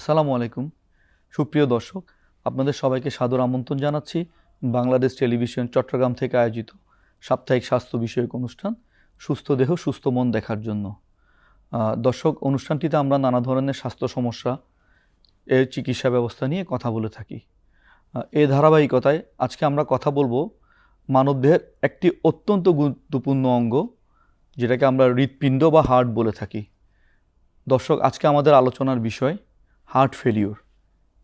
আসসালামু আলাইকুম। সুপ্রিয় দর্শক, আপনাদের সবাইকে সাদর আমন্ত্রণ জানাচ্ছি বাংলাদেশ টেলিভিশন চট্টগ্রাম থেকে আয়োজিত সাপ্তাহিক স্বাস্থ্য বিষয়ক অনুষ্ঠান সুস্থ দেহ, সুস্থ মন দেখার জন্য। দর্শক, অনুষ্ঠানটিতে আমরা নানা ধরনের স্বাস্থ্য সমস্যা এর চিকিৎসা ব্যবস্থা নিয়ে কথা বলে থাকি। এ ধারাবাহিকতায় আজকে আমরা কথা বলব মানবদেহের একটি অত্যন্ত গুরুত্বপূর্ণ অঙ্গ, যেটাকে আমরা হৃৎপিণ্ড বা হার্ট বলে থাকি। দর্শক, আজকে আমাদের আলোচনার বিষয় হার্ট ফেলিওর।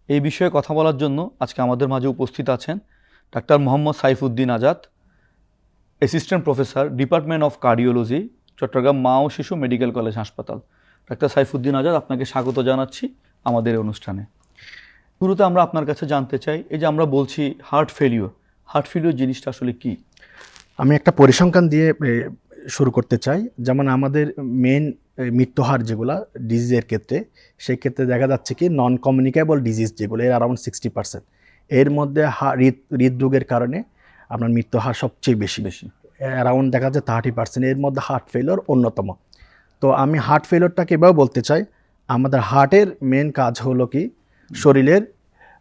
এই বিষয়ে কথা বলার জন্য আজকে আমাদের মাঝে উপস্থিত আছেন doctor Mohammad Saifuddin Azad assistant professor department of cardiology Chattogram মা ও শিশু মেডিকেল কলেজ হাসপাতাল। ডাক্তার সাইফুদ্দিন আজাদ, আপনাকে স্বাগত জানাচ্ছি আমাদের অনুষ্ঠানে। শুরুতে আমরা আপনার কাছে জানতে চাই, এই যে আমরা বলছি হার্ট ফেলিওর হার্ট ফেলিওর জিনিসটা আসলে কি? আমি একটা পরিসংখ্যান দিয়ে শুরু করতে চাই। যেমন আমাদের মেন মৃত্যুহার যেগুলা ডিজিজের ক্ষেত্রে সেই ক্ষেত্রে দেখা যাচ্ছে কি নন কমিউনিকেবল ডিজিজ যেগুলো এর অ্যারাউন্ড সিক্সটি পার্সেন্ট এর মধ্যে হৃদ হৃদরোগের কারণে আপনার মৃত্যুহার সবচেয়ে বেশি। বেশি। অ্যারাউন্ড দেখা যাচ্ছে থার্টি পার্সেন্ট এর মধ্যে হার্ট ফেলিওর অন্যতম। তো আমি হার্ট ফেলিওরটাকে এভাবে বলতে চাই আমাদের হার্টের মেন কাজ হলো কি শরীরের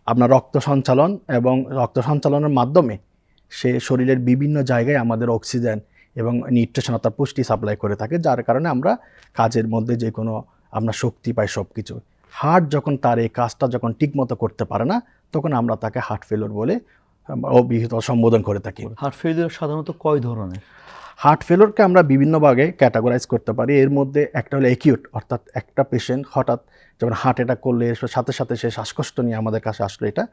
আপনার রক্ত সঞ্চালন এবং রক্ত সঞ্চালনের মাধ্যমে সে শরীরের বিভিন্ন জায়গায় আমাদের অক্সিজেন এবং নিউট্রিশন অর্থাৎ পুষ্টি সাপ্লাই করে থাকে যার কারণে আমরা কাজের মধ্যে যে কোনো আমরা শক্তি পাই সব কিছু হার্ট যখন তার এই কাজটা যখন ঠিকমতো করতে পারে না তখন আমরা তাকে হার্ট ফেলিওর বলে আম, অভিহিত সম্বোধন করে থাকি। হার্ট ফেলিওর সাধারণত কয় ধরনের? হার্ট ফেলোরকে আমরা বিভিন্ন ভাগে ক্যাটাগরাইজ করতে পারি। এর মধ্যে একটা হলো অ্যাকিউট অর্থাৎ একটা পেশেন্ট হঠাৎ যেমন হার্ট অ্যাটাক করলে সাথে সাথে সে শ্বাসকষ্ট নিয়ে আমাদের কাছে আসলো এটা।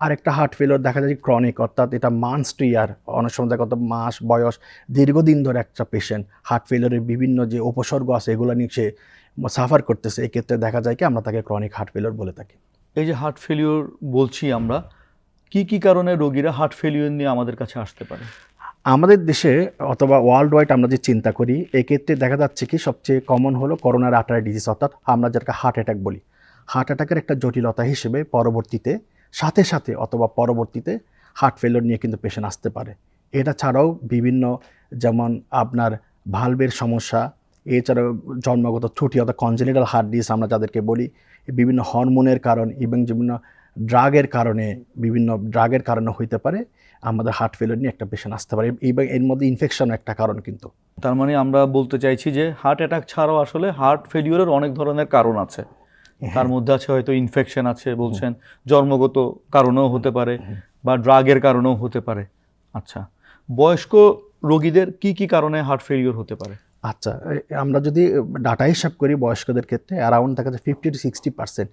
আর একটা হার্ট ফেলোর দেখা যায় ক্রনিক অর্থাৎ এটা মান্থস টু ইয়ার অনেক সময় দেখা কত মাস বয়স দীর্ঘদিন ধরে একটা পেশেন্ট হার্ট ফেলোরের বিভিন্ন যে উপসর্গ আছে এগুলো নিয়ে সে সাফার করতেছে। এক্ষেত্রে দেখা যায় কি আমরা তাকে ক্রনিক হার্ট ফেলোর বলে থাকি। এই যে হার্ট ফেলিওর বলছি আমরা কি কি কারণে রোগীরা হার্ট ফেলিওর নিয়ে আমাদের কাছে আসতে পারে? আমাদের দেশে অথবা ওয়ার্ল্ড ওয়াইড আমরা যে চিন্তা করি এক্ষেত্রে দেখা যাচ্ছে কি সবচেয়ে কমন হলো করোনার আটার ডিজিজ অর্থাৎ আমরা যেটাকে হার্ট অ্যাটাক বলি। হার্ট অ্যাটাকের একটা জটিলতা হিসেবে পরবর্তীতে সাথে সাথে অথবা পরবর্তীতে হার্ট ফেলিওর নিয়ে কিন্তু পেশেন্ট আসতে পারে। এটা ছাড়াও বিভিন্ন যেমন আপনার ভালভের সমস্যা, এছাড়াও জন্মগত ত্রুটি অর্থাৎ কনজেনিটাল হার্ট ডিস আমরা যাদেরকে বলি বিভিন্ন হরমোনের কারণ এবং বিভিন্ন ড্রাগের কারণে, বিভিন্ন ড্রাগের কারণে হইতে পারে আমাদের হার্ট ফেলিওর নিয়ে একটা পেশেন্ট আসতে পারে। এবং এর মধ্যে ইনফেকশন একটা কারণ কিন্তু। তার মানে আমরা বলতে চাইছি যে হার্ট অ্যাটাক ছাড়াও আসলে হার্ট ফেলিওরের অনেক ধরনের কারণ আছে। তার মধ্যে আছে হয়তো ইনফেকশন আছে বলছেন জন্মগত কারণেও হতে পারে বা ড্রাগের কারণেও হতে পারে। আচ্ছা বয়স্ক রোগীদের কি কি কারণে হার্ট ফেলিওর হতে পারে? আচ্ছা আমরা যদি ডাটা হিসাব করি বয়স্কদের ক্ষেত্রে অ্যারাউন্ড দেখা যায় ফিফটি টু সিক্সটি পার্সেন্ট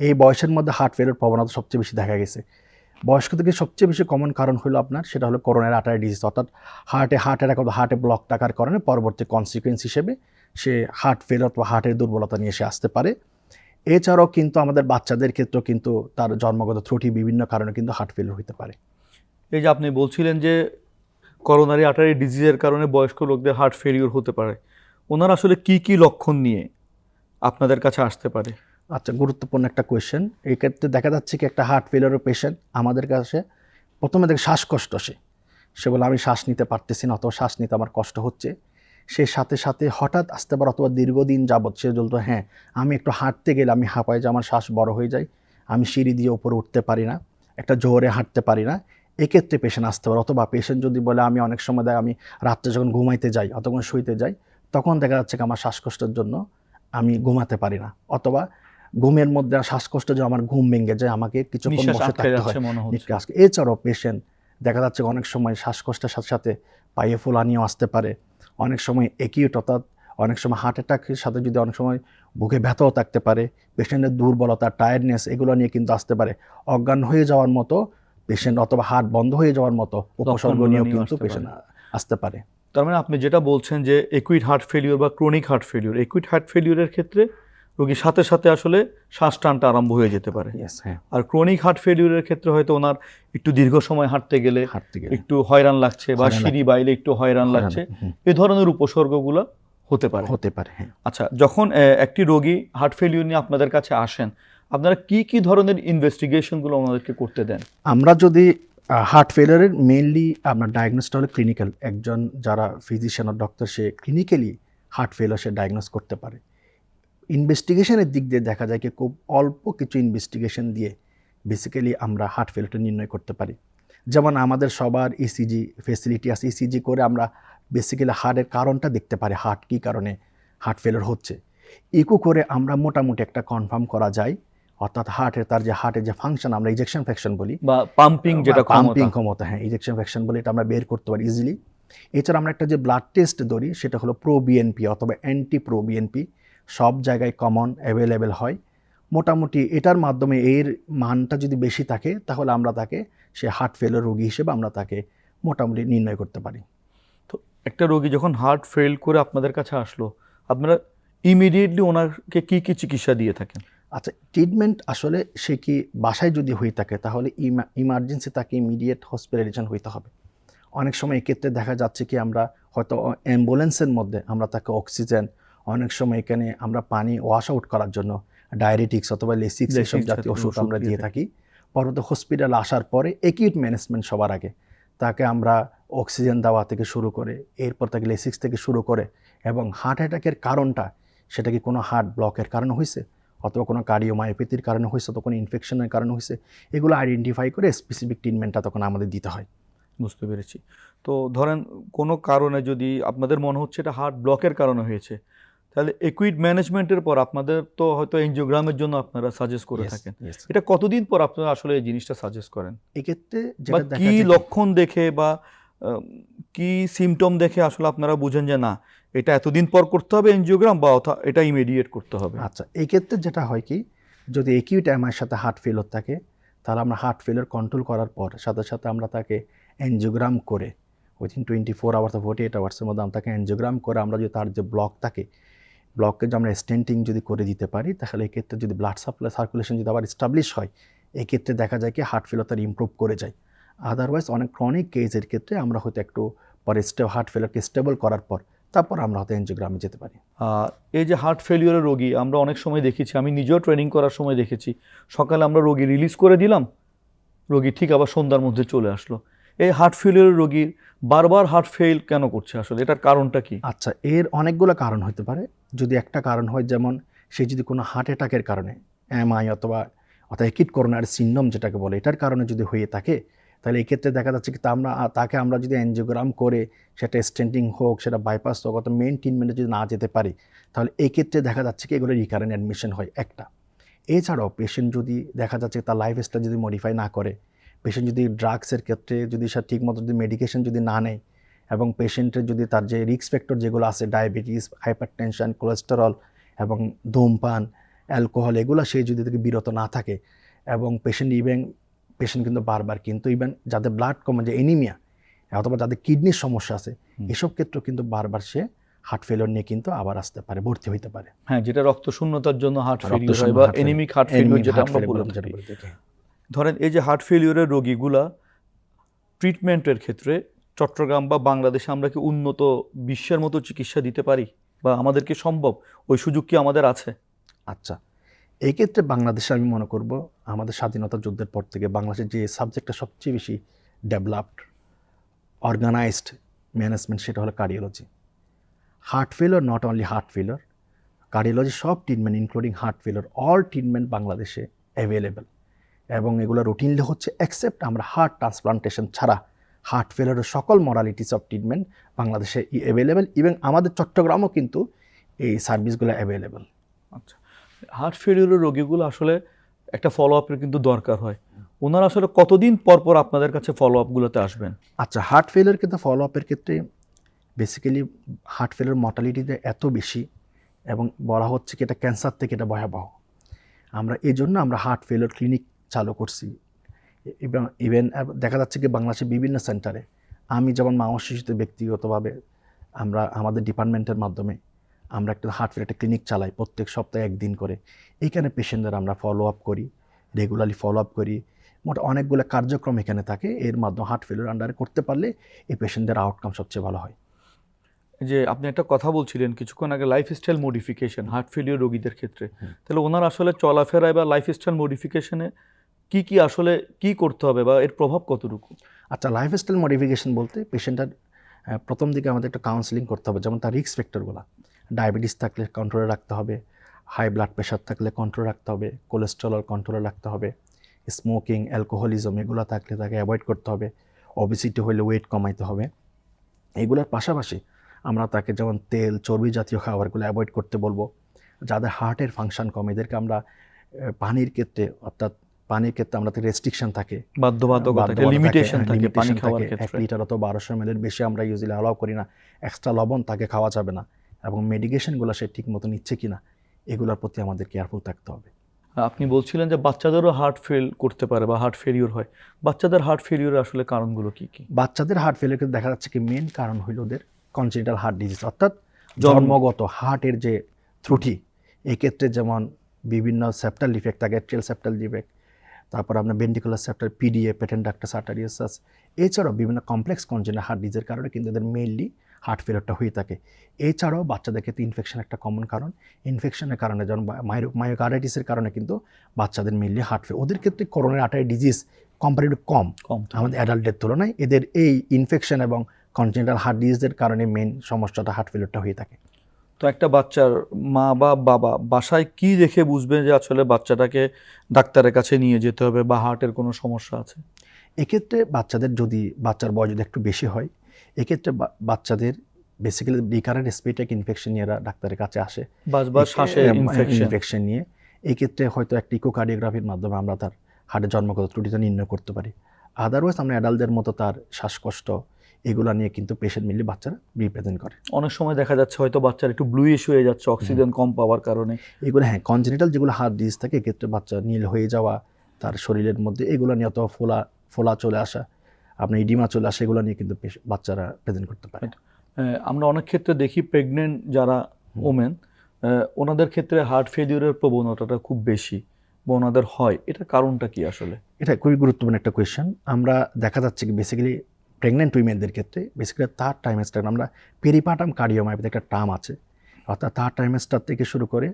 এই বয়সের মধ্যে হার্ট ফেলের প্রবণতা সবচেয়ে বেশি দেখা গেছে। বয়স্কদেরকে সবচেয়ে বেশি কমন কারণ হলো আপনার সেটা হলো করোনার আটার ডিজিজ অর্থাৎ হার্টে হার্ট অ্যাটাক অথবা হার্টে ব্লক থাকার কারণে পরবর্তী কনসিকুয়েন্স হিসেবে সে হার্ট ফেল অথবা হার্টের দুর্বলতা নিয়ে সে আসতে পারে। এছাড়াও কিন্তু আমাদের বাচ্চাদের ক্ষেত্রেও কিন্তু তার জন্মগত ত্রুটি বিভিন্ন কারণে কিন্তু হার্ট ফেল হতে পারে। এই যে আপনি বলছিলেন যে করোনারি আটারি ডিজিজের কারণে বয়স্ক লোকদের হার্ট ফেলিওর হতে পারে ওনারা আসলে কি কি লক্ষণ নিয়ে আপনাদের কাছে আসতে পারে? আচ্ছা গুরুত্বপূর্ণ একটা কোয়েশ্চেন এই ক্ষেত্রে দেখা যাচ্ছে কি একটা হার্ট ফেলিওরের পেশেন্ট আমাদের কাছে প্রথমে দেখে শ্বাসকষ্ট সে সে বলে আমি শ্বাস নিতে পারতেছি না অথবা শ্বাস নিতে আমার কষ্ট হচ্ছে। সে সাথে সাথে হঠাৎ আসতে পারে অথবা দীর্ঘদিন যাবৎ সে বলতো হ্যাঁ আমি একটু হাঁটতে গেলে আমি হাঁপাই যে আমার শ্বাস বড় হয়ে যায় আমি সিঁড়ি দিয়ে উপরে উঠতে পারি না একটা জোরে হাঁটতে পারি না। এক্ষেত্রে পেশেন্ট আসতে পারে অথবা পেশেন্ট যদি বলে আমি অনেক সময় দেখ আমি রাত্রে যখন ঘুমাইতে যাই অথবা শুইতে যাই তখন দেখা যাচ্ছে কি আমার শ্বাসকষ্টের জন্য আমি ঘুমাতে পারি না। অথবা ঘুমের মধ্যে শ্বাসকষ্ট যে আমার ঘুম ভেঙে যায় আমাকে কিছুক্ষণ বসে থাকতে হয়। এছাড়াও পেশেন্ট দেখা যাচ্ছে অনেক সময় শ্বাসকষ্টের সাথে সাথে পায়ে ফুলানিও আসতে পারে। অনেক সময় একিউট অর্থাৎ অনেক সময় হার্ট অ্যাটাকের সাথে যদি অনেক সময় বুকে ব্যথাও থাকতে পারে পেশেন্টের দুর্বলতা টায়ার্ডনেস এগুলো নিয়ে কিন্তু আসতে পারে। অজ্ঞান হয়ে যাওয়ার মতো পেশেন্ট অথবা হার্ট বন্ধ হয়ে যাওয়ার মতো উপসর্গ নিয়েও কিন্তু পেশেন্ট আসতে পারে। তার মানে আপনি যেটা বলছেন যে একুইড হার্ট ফেলিওর বা chronic heart failure acquired heart ফেলিওরের ক্ষেত্রে রোগীর সাথে সাথে আসলে শ্বাস টানটা আরম্ভ হয়ে যেতে পারে। হ্যাঁ। আর ক্রনিক হার্ট ফেলিওরের ক্ষেত্রে হয়তো ওনার একটু দীর্ঘ সময় হাঁটতে গেলে হাঁটতে গেলে। একটু হয়রান লাগছে বা সিঁড়ি বাইলে একটু হয়রান লাগছে এ ধরনের উপসর্গগুলো হতে পারে। হতে পারে হ্যাঁ। আচ্ছা যখন একটি রোগী হার্ট ফেলিওর নিয়ে আপনাদের কাছে আসেন আপনারা কি কি ধরনের ইনভেস্টিগেশনগুলো ওনাদেরকে করতে দেন? আমরা যদি হার্ট ফেলিয়ারের মেইনলি আপনার ডায়াগনোসটা হলো ক্লিনিক্যাল একজন যারা ফিজিশিয়ান ডক্টর সে ক্লিনিক্যালি হার্ট ফেলিয়ার সে ডায়াগনোস করতে পারে। ইনভেস্টিগেশনের দিক দিয়ে দেখা যায় কি খুব অল্প কিছু ইনভেস্টিগেশন দিয়ে বেসিক্যালি আমরা হার্ট ফেলটা নির্ণয় করতে পারি। যেমন আমাদের সবার ইসিজি ফেসিলিটি আছে ইসিজি করে আমরা বেসিক্যালি হার্টের কারণটা দেখতে পারি হার্ট কী কারণে হার্ট ফেলার হচ্ছে। ইকো করে আমরা মোটামুটি একটা কনফার্ম করা যায় অর্থাৎ হার্টের তার যে হার্টের যে ফাংশন আমরা ইজেকশন ফ্যাকশন বলি। বা পাম্পিং যেটা পাম্পিং ক্ষমতা ক্ষমতা হ্যাঁ ইজেকশন ফ্যাকশন বলে এটা আমরা বের করতে পারি ইজিলি এছাড়া আমরা একটা যে ব্লাড টেস্ট ধরি সেটা হলো প্রো বিএনপি অথবা অ্যান্টি প্রো বিএনপি সব জায়গায় কমন অ্যাভেলেবেল হয়। মোটামুটি এটার মাধ্যমে এর মানটা যদি বেশি থাকে তাহলে আমরা তাকে সে হার্ট ফেলের রোগী হিসেবে আমরা তাকে মোটামুটি নির্ণয় করতে পারি। তো একটা রোগী যখন হার্ট ফেল করে আপনাদের কাছে আসলো আপনারা ইমিডিয়েটলি ওনাকে কি কি চিকিৎসা দিয়ে থাকেন? আচ্ছা ট্রিটমেন্ট আসলে সে কি বাসায় যদি হয়ে থাকে তাহলে ইমার্জেন্সি তাকে ইমিডিয়েট হসপিটালাইজেশন হইতে হবে। অনেক সময় এক্ষেত্রে দেখা যাচ্ছে কি আমরা হয়তো অ্যাম্বুলেন্সের মধ্যে আমরা তাকে অক্সিজেন অনেক সময় এখানে আমরা পানি ওয়াশ আউট করার জন্য ডায়াবেটিক্স অথবা লেসিক্স এসব জাতীয় ওষুধ আমরা দিয়ে দিয়ে থাকি। পরবর্তী হসপিটাল আসার পরে একিউট ম্যানেজমেন্ট সবার আগে। তাকে আমরা অক্সিজেন দেওয়া থেকে শুরু করে এরপর তাকে লেসিক্স থেকে শুরু করে এবং হার্ট অ্যাটাকের কারণটা সেটা কি কোনো হার্ট ব্লকের কারণে হয়েছে অথবা কোনো কার্ডিওমায়োপ্যাথির কারণে হয়েছে অথবা কোনো ইনফেকশনের কারণে হয়েছে এগুলো আইডেন্টিফাই করে স্পেসিফিক ট্রিটমেন্টটা তখন আমাদের দিতে হয়। বুঝতে পেরেছি। তো ধরেন কোনো কারণে যদি আপনাদের মনে হচ্ছে এটা হার্ট ব্লকের কারণে হয়েছে তাহলে একুইড ম্যানেজমেন্টের পর আপনাদের তো হয়তো এনজিওগ্রামের জন্য আপনারা সাজেস্ট করে থাকেন। এটা কতদিন পর আপনারা আসলে এই জিনিসটা সাজেস্ট করেন? এক্ষেত্রে কি লক্ষণ দেখে বা কি সিমটম দেখে আসলে আপনারা বুঝেন যে না এটা এতদিন পর করতে হবে এনজিওগ্রাম বা এটা ইমিডিয়েট করতে হবে? আচ্ছা এই ক্ষেত্রে যেটা হয় কি যদি একিউট এমআইয়ের সাথে হার্ট ফেলার থাকে তাহলে আমরা হার্ট ফেলার কন্ট্রোল করার পর সাথে সাথে আমরা তাকে এনজিওগ্রাম করে within twenty four hours forty eight আওয়ার্সের মধ্যে আমরা তাকে এনজিওগ্রাম করে আমরা যদি তার যে ব্লক থাকে ব্লককে আমরা স্টেন্টিং যদি করে দিতে পারি, তাহলে এক্ষেত্রে যদি ব্লাড সাপ্লাই সার্কুলেশন যদি আবার স্টাবলিশ হয়, এক্ষেত্রে দেখা যায় কি হার্ট ফেলার তার ইমপ্রুভ করে যায়। আদারওয়াইজ অনেক ক্রনিক কেসের ক্ষেত্রে আমরা হয়তো একটু পরে স্টে হার্ট ফেলারকে স্টেবল করার পর, তারপর আমরা হয়তো এনজিওগ্রামে যেতে পারি। এই যে হার্ট ফেলিওরের রোগী, আমরা অনেক সময় দেখেছি, আমি নিজেও ট্রেনিং করার সময় দেখেছি, সকালে আমরা রোগী রিলিজ করে দিলাম, রোগী ঠিক আবার সন্ধ্যার মধ্যে চলে আসলো। এই হার্ট ফেলিওরের রোগীর বারবার হার্ট ফেল কেন করছে আসলে? এটার কারণটা কি? আচ্ছা এর অনেকগুলো কারণ হতে পারে। যদি একটা কারণ হয়, যেমন সে যদি কোনো হার্ট অ্যাটাকের কারণে এমআই অথবা অথবা একিট করোনার সিন্ডম যেটাকে বলে, এটার কারণে যদি হয়ে থাকে, তাহলে এই ক্ষেত্রে দেখা যাচ্ছে কি, তা আমরা, তাকে আমরা যদি অ্যানজিওগ্রাম করে সেটা স্টেন্টিং হোক, সেটা বাইপাস হোক, অথবা মেন ট্রিটমেন্টে যদি না যেতে পারি, তাহলে এই ক্ষেত্রে দেখা যাচ্ছে কি, এগুলো রিকারেন্ট অ্যাডমিশন হয় একটা। এছাড়াও পেশেন্ট যদি দেখা যাচ্ছে তার লাইফস্টাইল যদি মডিফাই না করে পেশেন্ট যদি ড্রাগসের ক্ষেত্রে যদি সে ঠিকমতো যদি মেডিকেশন যদি না নেয় এবং পেশেন্টের যদি তার যে রিস্ক ফ্যাক্টর যেগুলো আছে ডায়াবেটিস হাইপার টেনশন কোলেস্টেরল এবং ধূমপান অ্যালকোহল এগুলো সে যদি থেকে বিরত না থাকে এবং পেশেন্ট ইভেন পেশেন্ট কিন্তু বারবার কিন্তু ইভেন যাদের ব্লাড কমে যে এনিমিয়া অথবা যাদের কিডনির সমস্যা আছে এসব ক্ষেত্রে কিন্তু বারবার সে হার্ট ফেলিওর নিয়ে কিন্তু আবার আসতে পারে ভর্তি হইতে পারে। হ্যাঁ যেটা রক্ত শূন্যতার জন্য হার্ট ফেলিওর হয় বা এনিমিক হার্ট ফেলিওর যেটা আমরা failure ধরেন এই যে হার্ট ফেলিওরের রোগীগুলা ট্রিটমেন্টের ক্ষেত্রে চট্টগ্রাম বা বাংলাদেশে আমরা কি উন্নত বিশ্বের মতো চিকিৎসা দিতে পারি? বা আমাদের কি সম্ভব? ওই সুযোগ কি আমাদের আছে? আচ্ছা এই ক্ষেত্রে বাংলাদেশে আমি মনে করব আমাদের স্বাধীনতা যুদ্ধের পর থেকে বাংলাদেশের যে সাবজেক্টটা সবচেয়ে বেশি ডেভেলপড অর্গানাইজড ম্যানেজমেন্ট সেটা হলো cardiology heart failure not only heart failure cardiology সব treatment including heart failure all treatment বাংলাদেশে অ্যাভেলেবেল এবং এগুলো রুটিনলি হচ্ছে অ্যাকসেপ্ট আমরা হার্ট ট্রান্সপ্লান্টেশন ছাড়া। হার্ট ফেলারের সকল মরালিটিস অফ ট্রিটমেন্ট বাংলাদেশে অ্যাভেলেবেল এবং আমাদের চট্টগ্রামও কিন্তু এই সার্ভিসগুলো অ্যাভেলেবেল আচ্ছা হার্ট ফেলিওরের রোগীগুলো আসলে একটা ফলো আপের কিন্তু দরকার হয়। ওনারা আসলে কতদিন পর পর আপনাদের কাছে ফলো আপগুলোতে আসবেন? আচ্ছা হার্ট ফেলের কিন্তু ফলো আপের ক্ষেত্রে বেসিক্যালি হার্ট ফেলের মর্টালিটিতে এত বেশি এবং বলা হচ্ছে কি এটা ক্যান্সার থেকে এটা ভয়াবহ। আমরা এই জন্য আমরা হার্ট ফেলের ক্লিনিক চালু করছি। এবং ইভেন দেখা যাচ্ছে কি বাংলাদেশের বিভিন্ন সেন্টারে আমি যেমন মা ও শিশুতে ব্যক্তিগতভাবে আমরা আমাদের ডিপার্টমেন্টের মাধ্যমে আমরা একটা হার্ট ফেল একটা ক্লিনিক চালাই প্রত্যেক সপ্তাহে একদিন করে। এইখানে পেশেন্টদের আমরা ফলো আপ করি রেগুলারলি ফলো আপ করি। মোট অনেকগুলো কার্যক্রম এখানে থাকে এর মাধ্যমে হার্ট ফেলিওর আন্ডারে করতে পারলে এই পেশেন্টদের আউটকাম সবচেয়ে ভালো হয়। যে আপনি একটা কথা বলছিলেন কিছুক্ষণ আগে লাইফস্টাইল মডিফিকেশন হার্ট ফেলিওর রোগীদের ক্ষেত্রে। তাহলে ওনার আসলে চলাফেরায় বা লাইফস্টাইল মডিফিকেশনে কি কি আসলে কি করতে হবে বা এর প্রভাব কতটুকু? আচ্ছা লাইফস্টাইল মডিফিকেশন বলতে পেশেন্টের প্রথম দিকে আমাদের একটা কাউন্সিলিং করতে হবে, যেমন তার রিস্ক ফ্যাক্টরগুলো ডায়াবেটিস থাকলে কন্ট্রোলে রাখতে হবে হাই ব্লাড প্রেশার থাকলে কন্ট্রোল রাখতে হবে কোলেস্ট্রল কন্ট্রোলে রাখতে হবে স্মোকিং অ্যালকোহলিজম এগুলো থাকলে তাকে অ্যাভয়েড করতে হবে ওবিসিটি হলে ওয়েট কমাইতে হবে। এগুলোর পাশাপাশি আমরা তাকে যেমন তেল, চর্বি জাতীয় খাবারগুলো অ্যাভয়েড করতে বলব, যাদের হার্টের ফাংশন কম, এদেরকে আমরা পানির ক্ষেত্রে অর্থাৎ পানির ক্ষেত্রে আমরা রেস্ট্রিকশন থাকে। বাধ্যবাধকতা লিমিটেশন হ্যাঁ, থাকে পানি খাওয়ার। এক লিটার অথবা বারোশো এর বেশি আমরা ইউজুয়ালি অ্যালাউ করি না। এক্সট্রা লবণ তাকে খাওয়া যাবে না। এবং মেডিকেশনগুলো সে ঠিক মতো নিচ্ছে কিনা এগুলোর প্রতি আমাদের কেয়ারফুল থাকতে হবে। আপনি বলছিলেন যে বাচ্চাদেরও হার্ট ফেল করতে পারে বা হার্ট ফেলিওর হয়। বাচ্চাদের হার্ট ফেলিওরের আসলে কারণগুলো কি কি? বাচ্চাদের হার্ট ফেলিয়ারকে দেখা যাচ্ছে কি মেন কারণ হইল ওদের কনজেনিটাল হার্ট ডিজিজ অর্থাৎ জন্মগত হার্টের যে ত্রুটি এক্ষেত্রে যেমন বিভিন্ন সেপ্টাল ডিফেক্ট থাকে ট্রেল সেপ্টাল ডিফেক্ট তারপর আপনার ventricular septal PDA patent ductus arteriosus এছাড়াও বিভিন্ন কমপ্লেক্স কনজেনিটাল হার্ট ডিজিজের কারণে কিন্তু এদের মেইনলি হার্ট ফেলিয়ারটা হয়ে থাকে। এছাড়াও বাচ্চাদের ক্ষেত্রে ইনফেকশন একটা কমন কারণ। ইনফেকশনের কারণে যেমন মাইরো মায়োকার্ডাইটিসের কারণে কিন্তু বাচ্চাদের মেইনলি হার্ট ফেল ওদের ক্ষেত্রে করোনার আটারি ডিজিজ কম্পারেটিভ কম। কম আমাদের অ্যাডাল্টের তুলনায় এদের এই ইনফেকশন এবং কনজেন্টাল হার্ট ডিজিজের কারণে মেন সমস্যাটা হার্ট ফেলিয়ারটা হয়ে থাকে। তো একটা বাচ্চার মা বা বাবা বাসায় কি দেখে বুঝবে যে আসলে বাচ্চাটাকে ডাক্তারের কাছে নিয়ে যেতে হবে বা হার্টের কোনো সমস্যা আছে? এক্ষেত্রে বাচ্চাদের যদি বাচ্চার বয়স যদি একটু বেশি হয় এক্ষেত্রে বাচ্চাদের বেসিক্যালি রিকারেন্ট স্পেটাক ইনফেকশন নিয়ে এরা ডাক্তারের কাছে আসে। বাস বা শ্বাসে ইনফেকশন নিয়ে। এক্ষেত্রে ক্ষেত্রে হয়তো একটা ইকোকার্ডিওগ্রাফির মাধ্যমে আমরা তার হার্টের জন্মগত ত্রুটিটা নির্ণয় করতে পারি। আদারওয়াইজ আমরা অ্যাডাল্টদের মতো তার শ্বাসকষ্ট এগুলো নিয়ে কিন্তু পেশেন্ট মিলে বাচ্চারা রিপ্রেজেন্ট করে। অনেক সময় দেখা যাচ্ছে হয়তো বাচ্চার একটু ব্লু ব্লুইশ হয়ে যাচ্ছে অক্সিজেন কম পাওয়ার কারণে। এগুলো হ্যাঁ কনজেনিটাল যেগুলো হার্ট ডিজিজ থাকে এক্ষেত্রে বাচ্চা নীল হয়ে যাওয়া তার শরীরের মধ্যে এগুলো নিয়ে অথবা ফোলা ফোলা চলে আসা আপনার ইডিমা চলে আসা এগুলো নিয়ে কিন্তু বাচ্চারা প্রেজেন্ট করতে পারে। আমরা অনেক ক্ষেত্রে দেখি প্রেগনেন্ট যারা ওমেন ওনাদের ক্ষেত্রে হার্ট ফেলিওরের প্রবণতাটা খুব বেশি বা ওনাদের হয়। এটার কারণটা কি আসলে? এটা খুবই গুরুত্বপূর্ণ একটা কোয়েশ্চেন আমরা দেখা যাচ্ছে কি বেসিক্যালি প্রেগনেন্ট উইমেনদের ক্ষেত্রে বেসিক্যালি থার্ড টাইমেস্টার আমরা পেরিপাটাম কার্ডিওমাইপিতে একটা টার্ম আছে। অর্থাৎ থার্ড টাইমেস্টার থেকে শুরু করে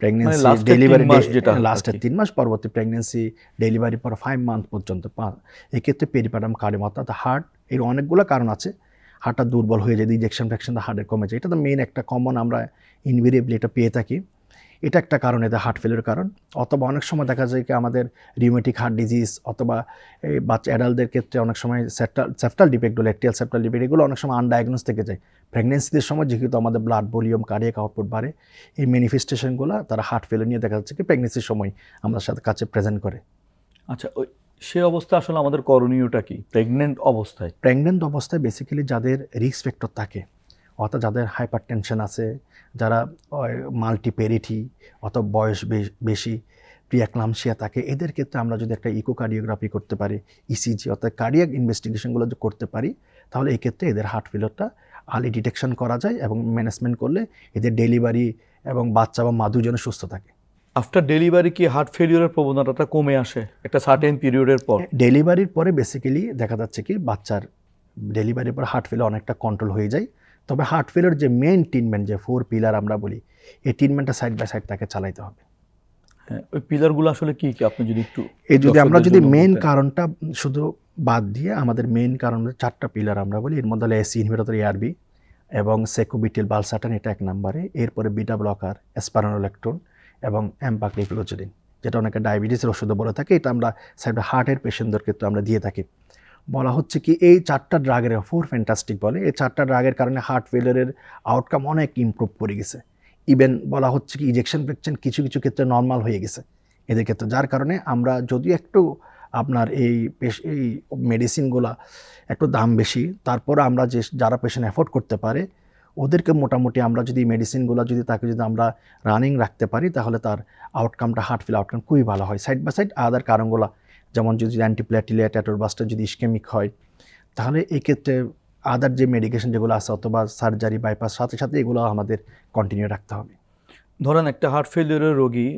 প্রেগনেন্সি মানে ডেলিভারি যেটা লাস্টের তিন মাস পরবর্তী প্রেগনেন্সি ডেলিভারি পর ফাইভ মান্থ পর্যন্ত এক্ষেত্রে পেরিপাটাম কার্ডিওম অর্থাৎ হার্ট এর অনেকগুলো কারণ আছে। হার্টটা দুর্বল হয়ে যায় ইঞ্জেকশন ফ্যাকশন হার্টের কমে যায়। এটা তো মেন একটা কমন আমরা ইনভেরিয়েবলি এটা পেয়ে থাকি। এটা একটা কারণ এদের হার্ট ফেলের কারণ। অথবা অনেক সময় দেখা যায় কি আমাদের রিউমেটিক হার্ট ডিজিজ অথবা এই বাচ্চা অ্যাডাল্টদের ক্ষেত্রে অনেক সময় সেপ্টাল সেপ্টাল ডিফেক্ট হলো একটিয়াল সেপ্টাল ডিফেক্ট এগুলো অনেক সময় আনডায়াগনোস থেকে যায়। প্রেগনেন্সিদের সময় যেহেতু আমাদের ব্লাড ভলিউম কার্ডিয়াক আউটপুট বাড়ে এই ম্যানিফেস্টেশনগুলো তারা হার্ট ফেলে নিয়ে দেখা যাচ্ছে কি প্রেগনেন্সির সময় আমাদের সাথে কাছে প্রেজেন্ট করে। আচ্ছা ওই সে অবস্থা আসলে আমাদের করণীয়টা কি? প্রেগনেন্ট অবস্থায়? প্রেগনেন্ট অবস্থায় বেসিক্যালি যাদের রিস্ক ফ্যাক্টর থাকে অর্থাৎ যাদের হাইপার টেনশন আছে যারা মাল্টিপেরিটি অথবা বয়স বেশি প্রিয়াক্লামশিয়া থাকে এদের ক্ষেত্রে আমরা যদি একটা ইকোকার্ডিওগ্রাফি করতে পারি ইসিজি অর্থাৎ কার্ডিয়াক ইনভেস্টিগেশনগুলো যদি করতে পারি তাহলে এই ক্ষেত্রে এদের হার্ট ফেলিওরটা আর্লি ডিটেকশন করা যায় এবং ম্যানেজমেন্ট করলে এদের ডেলিভারি এবং বাচ্চা বা মাদু যেন সুস্থ থাকে। আফটার ডেলিভারি কি হার্ট ফেলিওরের প্রবণতাটা কমে আসে? একটা সার্টেন পিরিয়ডের পর? ডেলিভারির পরে বেসিক্যালি দেখা যাচ্ছে কি বাচ্চার ডেলিভারির পর হার্ট ফেলিওর অনেকটা কন্ট্রোল হয়ে যায়। তবে হার্ট ফেলিওর যে মেন ট্রিটমেন্ট যে ফোর পিলার আমরা বলি এই ট্রিটমেন্টটা সাইড বাই সাইড তাকে চালাইতে হবে। হ্যাঁ ওই পিলারগুলো আসলে কি কি? আপনি যদি একটু এই যদি আমরা যদি মেন কারণটা শুধু বাদ দিয়ে আমাদের মেন কারণ চারটা পিলার আমরা বলি এর মধ্যে হলো এসি ইনহিবিটর এআরবি এবং সেকোবিটিল বালসাটান এটা এক নম্বরে। এরপরে বিটা ব্লকার এসপারোনোলেকট্রন এবং অ্যাম্পাক্লিফ্লোজেডিন যেটা অনেকে ডায়াবেটিসের ওষুধও বলে থাকে এটা আমরা সাইড হার্টের পেশেন্টদের ক্ষেত্রে আমরা দিয়ে থাকি। বলা হচ্ছে কি, এই চারটা ড্রাগের ফোর ফ্যান্টাস্টিক বলে, এই চারটা ড্রাগের কারণে হার্ট ফেলিয়ারের আউটকাম অনেক ইমপ্রুভ করে গেছে। ইভেন বলা হচ্ছে কি ইজেকশন ফেকশন কিছু কিছু ক্ষেত্রে নর্মাল হয়ে গেছে। এদের ক্ষেত্রে যার কারণে আমরা যদি একটু আপনার এই এই মেডিসিনগুলা একটু দাম বেশি, তারপর আমরা যে যারা পেশেন্ট অ্যাফোর্ড করতে পারে, ওদেরকে মোটামুটি আমরা যদি মেডিসিনগুলো যদি তাকে যদি আমরা রানিং রাখতে পারি, তাহলে তার আউটকামটা হার্ট ফিল আউটকাম খুবই ভালো হয়। সাইড বাই সাইড আদার কারণগুলো যেমন যদি অ্যান্টিপ্ল্যাটিলিয়া ট্যাটোরবাসটা যদি ইস্কেমিক হয় তাহলে এই ক্ষেত্রে আদার যে মেডিকেশন যেগুলো আছে অথবা সার্জারি বাইপাস সাথে সাথে এগুলো আমাদের কন্টিনিউ রাখতে হবে। ধরেন একটা হার্ট ফেলিওরের রোগী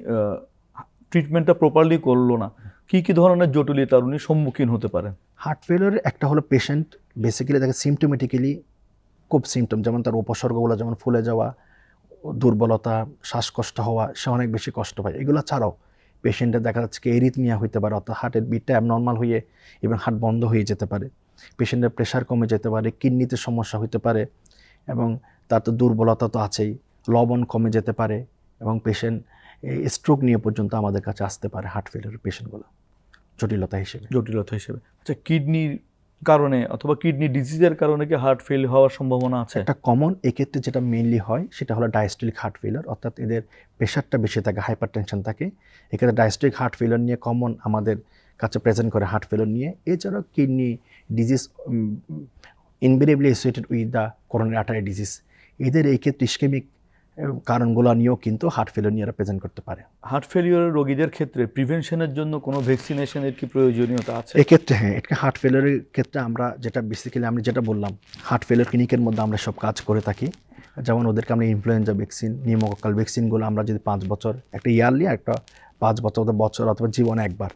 ট্রিটমেন্টটা প্রপারলি করল না কি কি ধরনের জটিলতার উনি সম্মুখীন হতে পারেন? হার্ট ফেলিওর একটা হলো পেশেন্ট বেসিক্যালি তাকে সিমটোমেটিক্যালি খুব সিমটম যেমন তার উপসর্গগুলো যেমন ফুলে যাওয়া দুর্বলতা শ্বাসকষ্ট হওয়া সে অনেক বেশি কষ্ট পায়। এগুলো ছাড়াও পেশেন্টের দেখা যাচ্ছে এরিথমিয়া হইতে পারে, অর্থাৎ হার্টের বিটটা অ্যাবনর্মাল হয়ে এবং হার্ট বন্ধ হয়ে যেতে পারে। পেশেন্টের প্রেশার কমে যেতে পারে, কিডনিতে সমস্যা হতে পারে এবং তার তো দুর্বলতা তো আছেই, লবণ কমে যেতে পারে এবং পেশেন্ট স্ট্রোক নিয়ে পর্যন্ত আমাদের কাছে আসতে পারে হার্ট ফেলের পেশেন্টগুলো জটিলতা হিসেবে। জটিলতা হিসেবে। আচ্ছা কিডনির কারণে অথবা কিডনি ডিজিজের কারণে কি হার্ট ফেল হওয়ার সম্ভাবনা আছে? একটা কমন এক্ষেত্রে যেটা মেইনলি হয়, সেটা হলো ডায়াস্টলিক হার্ট ফেলার অর্থাৎ এদের প্রেশারটা বেশি থাকে হাইপার টেনশন থাকে। এক্ষেত্রে ডায়াস্টলিক হার্ট ফেলার নিয়ে কমন আমাদের কাছে প্রেজেন্ট করে হার্ট ফেলার নিয়ে। এছাড়াও kidney disease invariably associated with the coronary artery disease এদের এই ক্ষেত্রে ইস্কেমিক কারণগুলো নিয়েও কিন্তু হার্ট ফেলার নিয়ে প্রেজেন্ট করতে পারে। হার্ট ফেলিওর রোগীদের ক্ষেত্রে প্রিভেনশনের জন্য কোনো ভ্যাকসিনেশনের কি প্রয়োজনীয়তা আছে? এক্ষেত্রে হ্যাঁ এটা হার্ট ফেলারের ক্ষেত্রে আমরা যেটা বেসিক্যালি আমি যেটা বললাম হার্ট ফেলার ক্লিনিকের মধ্যে আমরা সব কাজ করে থাকি। যেমন ওদেরকে আমরা ইনফ্লুয়েঞ্জা ভ্যাকসিন নিউমোকাল ভ্যাকসিনগুলো আমরা যদি পাঁচ বছর একটা ইয়ারলি একটা পাঁচ বছর অথবা বছর অথবা জীবনে একবার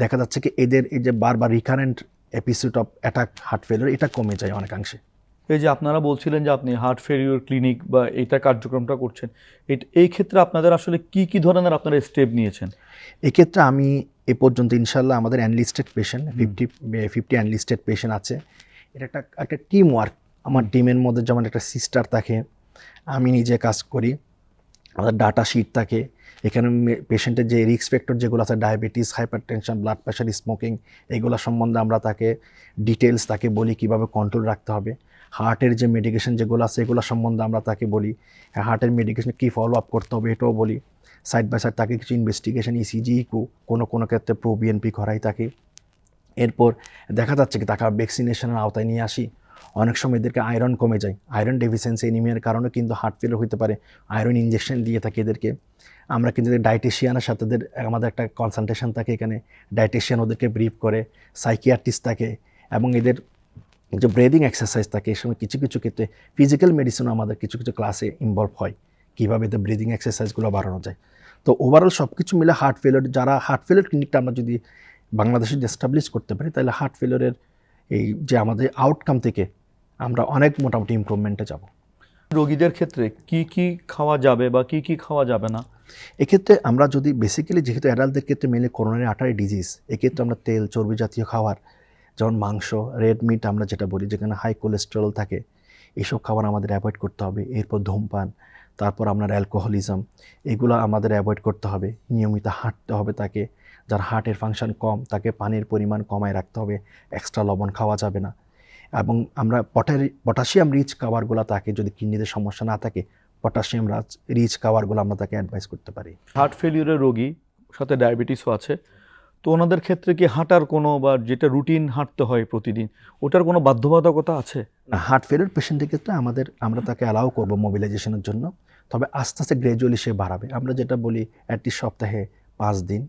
দেখা যাচ্ছে কি এদের এই যে বারবার recurrent episode of attack heart failure এটা কমে যায় অনেকাংশে। এই যে আপনারা বলছিলেন যে আপনি হার্ট ফেলিওর ক্লিনিক বা এটা কার্যক্রমটা করছেন এই ক্ষেত্রে আপনাদের আসলে কি কি ধরনের আপনারা স্টেপ নিয়েছেন? এক্ষেত্রে আমি এ পর্যন্ত ইনশাল্লাহ আমাদের enlisted patient fifty fifty enlisted patient আছে। এটা একটা একটা টিম ওয়ার্ক আমার টিমের মধ্যে যেমন একটা সিস্টার থাকে আমি নিজে কাজ করি আমাদের ডাটা শিট থাকে এখানে পেশেন্টের যে রিস্ক ফ্যাক্টর যেগুলো আছে diabetes hypertension blood pressure smoking এগুলো সম্বন্ধে আমরা তাকে ডিটেলস তাকে বলি কীভাবে কন্ট্রোল রাখতে হবে। হার্টের যে মেডিকেশন যেগুলো আছে, এগুলো সম্বন্ধে আমরা তাকে বলি। হার্টের মেডিকেশন কী ফলো আপ করতে হবে এটাও বলি। সাইড বাই সাইড তাকে কিছু ইনভেস্টিগেশন ইসিজি ইকু কোনো কোনো ক্ষেত্রে প্রো বিএনপি করাই থাকে এরপর দেখা যাচ্ছে কি তাকে ভ্যাকসিনেশনের আওতায় নিয়ে আসি। অনেক সময় এদেরকে আয়রন কমে যায়। আয়রন ডেফিসিয়েন্সি এনিমিয়ার কারণে কিন্তু হার্ট ফেলিয়ার হতে পারে। আয়রন ইঞ্জেকশন দিয়ে থাকি এদেরকে। আমরা কিন্তু ডায়েটিশিয়ানের সাথে আমাদের একটা কনসালটেশন থাকে এখানে। ডায়েটিশিয়ান ওদেরকে ব্রিফ করে। সাইকিয়াট্রিস্ট থাকে। এবং এদের যে ব্রেদিং এক্সারসাইজ থাকে এই সময় কিছু কিছু ক্ষেত্রে ফিজিক্যাল মেডিসিনও আমাদের কিছু কিছু ক্লাসে ইনভলভ হয় কীভাবে এদের ব্রিদিং এক্সারসাইজগুলো বাড়ানো যায়। তো ওভারঅল সব কিছু মিলে হার্ট ফেলিয়ার যারা হার্ট ফেলিয়ার ক্লিনিকটা আমরা যদি বাংলাদেশে এস্টাবলিশ করতে পারি তাহলে হার্ট ফেলিয়ারের এই যে আমাদের আউটকাম থেকে আমরা অনেক মোটামুটি ইমপ্রুভমেন্টে যাব। রোগীদের ক্ষেত্রে কি কি খাওয়া যাবে বা কি কি খাওয়া যাবে না? এক্ষেত্রে আমরা যদি বেসিক্যালি যেহেতু অ্যাডাল্টদের ক্ষেত্রে মেনলি করোনারি আটারি ডিজিজ এক্ষেত্রে আমরা তেল চর্বি জাতীয় খাবার যেমন মাংস রেড মিট আমরা যেটা বলি, যেখানে হাই কোলেস্টেরল থাকে এইসব খাবার আমাদের অ্যাভয়েড করতে হবে। এরপর ধূমপান, তারপর আপনার অ্যালকোহলিজম এগুলো আমাদের অ্যাভয়েড করতে হবে। নিয়মিত হাঁটতে হবে তাকে, যার হার্টের ফাংশন কম, তাকে পানির পরিমাণ কমায় রাখতে হবে। এক্সট্রা লবণ খাওয়া যাবে না। এবং আমরা পটারি পটাশিয়াম রিচ খাবারগুলো তাকে যদি কিডনিতে সমস্যা না থাকে পটাশিয়াম রিচ খাবারগুলো আমরা তাকে অ্যাডভাইস করতে পারি। হার্ট ফেলিউরের রোগী, সাথে ডায়াবেটিসও আছে। তো ওনাদের ক্ষেত্রে কি হাঁটার কোনো বা যেটা রুটিন হাঁটতে হয় প্রতিদিন ওটার কোনো বাধ্যবাধকতা আছে? না হার্ট ফেলিয়ার পেশেন্টের ক্ষেত্রে আমাদের আমরা তাকে অ্যালাউ করব মোবিলাইজেশনের জন্য। তবে আস্তে আস্তে গ্র্যাজুয়ালি সে বাড়াবে। আমরা যেটা বলি অ্যাটলিস্ট সপ্তাহে পাঁচ দিন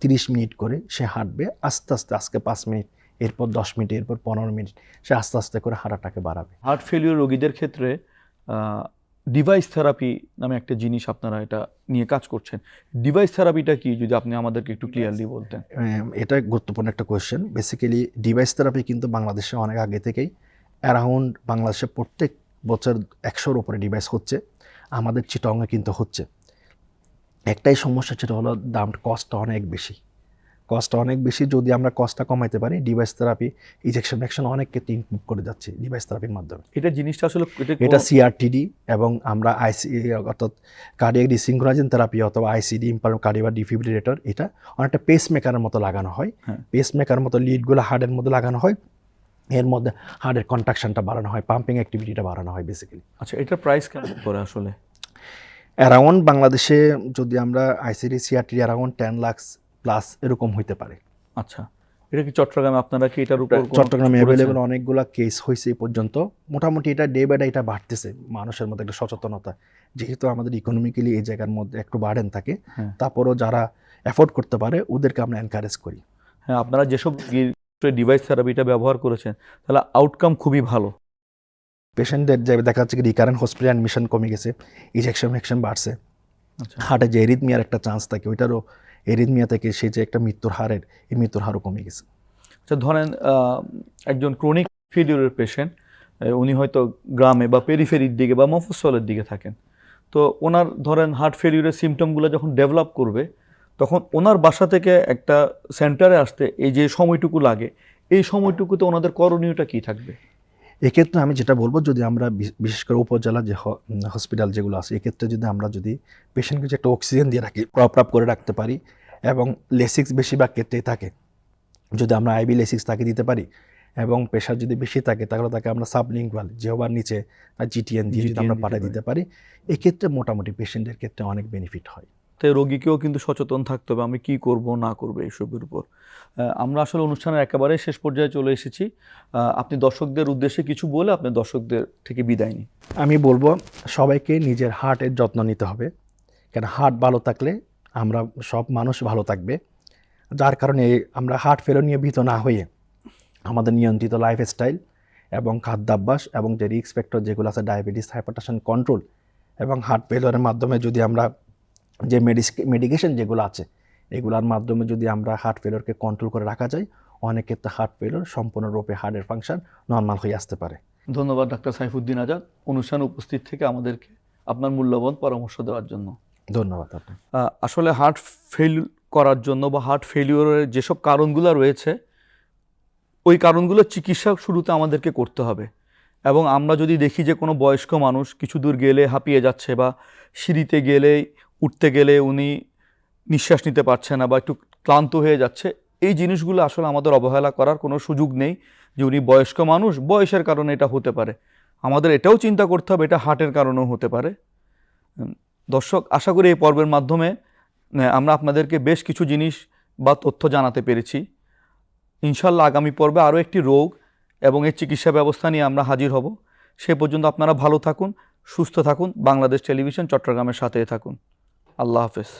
তিরিশ মিনিট করে সে হাঁটবে। আস্তে আস্তে আজকে পাঁচ মিনিট এরপর দশ মিনিট এরপর পনেরো মিনিট সে আস্তে আস্তে করে হাঁটাটাকে বাড়াবে। হার্ট ফেলিওর রোগীদের ক্ষেত্রে ডিভাইস থেরাপি নামে একটা জিনিস আপনারা এটা নিয়ে কাজ করছেন। ডিভাইস থেরাপিটা কি যদি আপনি আমাদেরকে একটু ক্লিয়ারলি বলতেন? এটা গুরুত্বপূর্ণ একটা কোয়েশ্চেন বেসিক্যালি ডিভাইস থেরাপি কিন্তু বাংলাদেশে অনেক আগে থেকেই অ্যারাউন্ড বাংলাদেশে প্রত্যেক বছর একশোর উপরে ডিভাইস হচ্ছে। আমাদের চিটংয়ে কিন্তু হচ্ছে। একটাই সমস্যা সেটা হলো দাম কস্টটা অনেক বেশি। কস্টটা অনেক বেশি যদি আমরা কস্টটা কমাইতে পারি ডিভাইস থেরাপি ইজেকশন ভ্যাকশন অনেক ক্ষেত্রে ইমপ্রুভ করে যাচ্ছে ডিভাইস থেরাপির মাধ্যমে। এটা জিনিসটা আসলে এটা এটা সিআরটিডি এবং আমরা আইসি অর্থাৎ কার্ডিয়াক ডিসিংক্রাইজেন থেরাপি অথবা আইসিডি ইম্পার কার্ডিয়াক ডিফিব্রিলেটর এটা অনেকটা পেস মেকারের মতো লাগানো হয়। হ্যাঁ। পেস মেকারের মতো লিডগুলো হার্টের মধ্যে লাগানো হয়। এর মধ্যে হার্টের কন্ট্রাকশনটা বাড়ানো হয় পাম্পিং অ্যাক্টিভিটিটা বাড়ানো হয় বেসিক্যালি আচ্ছা এটার প্রাইস কেমন করে আসলে? অ্যারাউন্ড বাংলাদেশে যদি আমরা ICD CRT around ten lakhs plus এরকম হইতে পারে। আচ্ছা এটা কি চট্টগ্রামে আপনারা কি এটার উপর চট্টগ্রামে? অ্যাভেলেবেল অনেকগুলো কেস হয়েছে এই পর্যন্ত। মোটামুটি এটা ডে বাই ডে এটা বাড়তেছে মানুষের মধ্যে একটা সচেতনতা। যেহেতু আমাদের ইকোনমিক্যালি এই জায়গার মধ্যে একটু বাড়েন থাকে হ্যাঁ। তারপরও যারা অ্যাফোর্ড করতে পারে ওদেরকে আমরা এনকারেজ করি। হ্যাঁ আপনারা যেসব ডিভাইস থেরাপিটা ব্যবহার করেছেন তাহলে আউটকাম খুবই ভালো। পেশেন্টদের যে দেখা যাচ্ছে কি রিকারেন্ট হসপিটাল অ্যাডমিশন কমে গেছে ইজেকশন ফেকশন বাড়ছে। আচ্ছা। হার্টে যে এরিথমিয়ার একটা চান্স থাকে ওইটারও এরিথমিয়া থেকে সে যে একটা মৃত্যুর হারের, এই মৃত্যুর হারও কমে গেছে। আচ্ছা ধরেন একজন ক্রনিক ফেলিওরের পেশেন্ট উনি হয়তো গ্রামে বা পেরিফেরির দিকে বা মফস্বলের দিকে থাকেন। তো ওনার ধরেন হার্ট ফেলিউরের সিমটমগুলো যখন ডেভেলপ করবে, তখন ওনার বাসা থেকে একটা সেন্টারে আসতে এই যে সময়টুকু লাগে, এই সময়টুকুতে ওনাদের করণীয়টা কি থাকবে? এক্ষেত্রে আমি যেটা বলব যদি আমরা বিশেষ করে উপজেলা যে হসপিটাল যেগুলো আছে এক্ষেত্রে যদি আমরা যদি পেশেন্টকে যে একটা অক্সিজেন দিয়ে রাখি প্রপ আপ করে রাখতে পারি এবং লেসিক্স বেশিরভাগ ক্ষেত্রেই থাকে যদি আমরা আইবি লেসিক্স তাকে দিতে পারি এবং প্রেশার যদি বেশি থাকে তাহলে তাকে আমরা সাবলিঙ্গুয়াল যেহবার নিচে জিটিএন দিয়ে যদি আমরা পাঠিয়ে দিতে পারি এক্ষেত্রে মোটামুটি পেশেন্টের ক্ষেত্রে অনেক বেনিফিট হয়। তাই রোগীকেও কিন্তু সচেতন থাকতে হবে, আমি কি করব, না করব এইসবের উপর। আমরা আসলে অনুষ্ঠানের একেবারে শেষ পর্যায়ে চলে এসেছি। আপনি দর্শকদের উদ্দেশ্যে কিছু বলে আপনি দর্শকদের থেকে বিদায় নিন। আমি বলব, সবাইকে নিজের হার্টের যত্ন নিতে হবে। কেন, হার্ট ভালো থাকলে আমরা সব মানুষ ভালো থাকবে। যার কারণে আমরা হার্ট ফেলো নিয়ে ভীত না হয়ে আমাদের নিয়ন্ত্রিত লাইফস্টাইল এবং খাদ্যাভ্যাস এবং যে রিস্ক ফ্যাক্টর যেগুলো আছে ডায়াবেটিস হাইপারটেনশন কন্ট্রোল এবং হার্ট ফেলোরের মাধ্যমে যদি আমরা যে মেডিকেশন যেগুলো আছে এগুলোর মাধ্যমে যদি আমরা হার্ট ফেলোরকে কন্ট্রোল করে রাখা যায় অনেক ক্ষেত্রে হার্ট ফেলোর সম্পূর্ণরূপে হার্টের ফাংশন নর্মাল হয়ে আসতে পারে। ধন্যবাদ ডাক্তার সাইফুদ্দিন আজাদ। অনুষ্ঠান উপস্থিত থেকে আমাদেরকে আপনার মূল্যবান পরামর্শ দেওয়ার জন্য। ধন্যবাদ আপনাকে। আহ, আসলে হার্ট ফেল করার জন্য বা হার্ট ফেলিওরের যেসব কারণগুলো রয়েছে ওই কারণগুলো চিকিৎসা শুরুতে আমাদেরকে করতে হবে। এবং আমরা যদি দেখি যে কোনো বয়স্ক মানুষ কিছু দূর গেলে হাঁপিয়ে যাচ্ছে বা সিঁড়িতে গেলে উঠতে গেলে উনি নিঃশ্বাস নিতে পারছে না বা একটু ক্লান্ত হয়ে যাচ্ছে। এই জিনিসগুলো আসলে আমাদের অবহেলা করার কোনো সুযোগ নেই যে উনি বয়স্ক মানুষ, বয়সের কারণে এটা হতে পারে। আমাদের এটাও চিন্তা করতে হবে, এটা হার্টের কারণেও হতে পারে। দর্শক, আশা করি এই পর্বের মাধ্যমে আমরা আপনাদেরকে বেশ কিছু জিনিস বা তথ্য জানাতে পেরেছি। ইনশাল্লাহ আগামী পর্বে আরও একটি রোগ এবং এর চিকিৎসা ব্যবস্থা নিয়ে আমরা হাজির হব। সে পর্যন্ত আপনারা ভালো থাকুন, সুস্থ থাকুন। বাংলাদেশ টেলিভিশন, চট্টগ্রামের সাথে থাকুন। আল্লাহ হাফেজ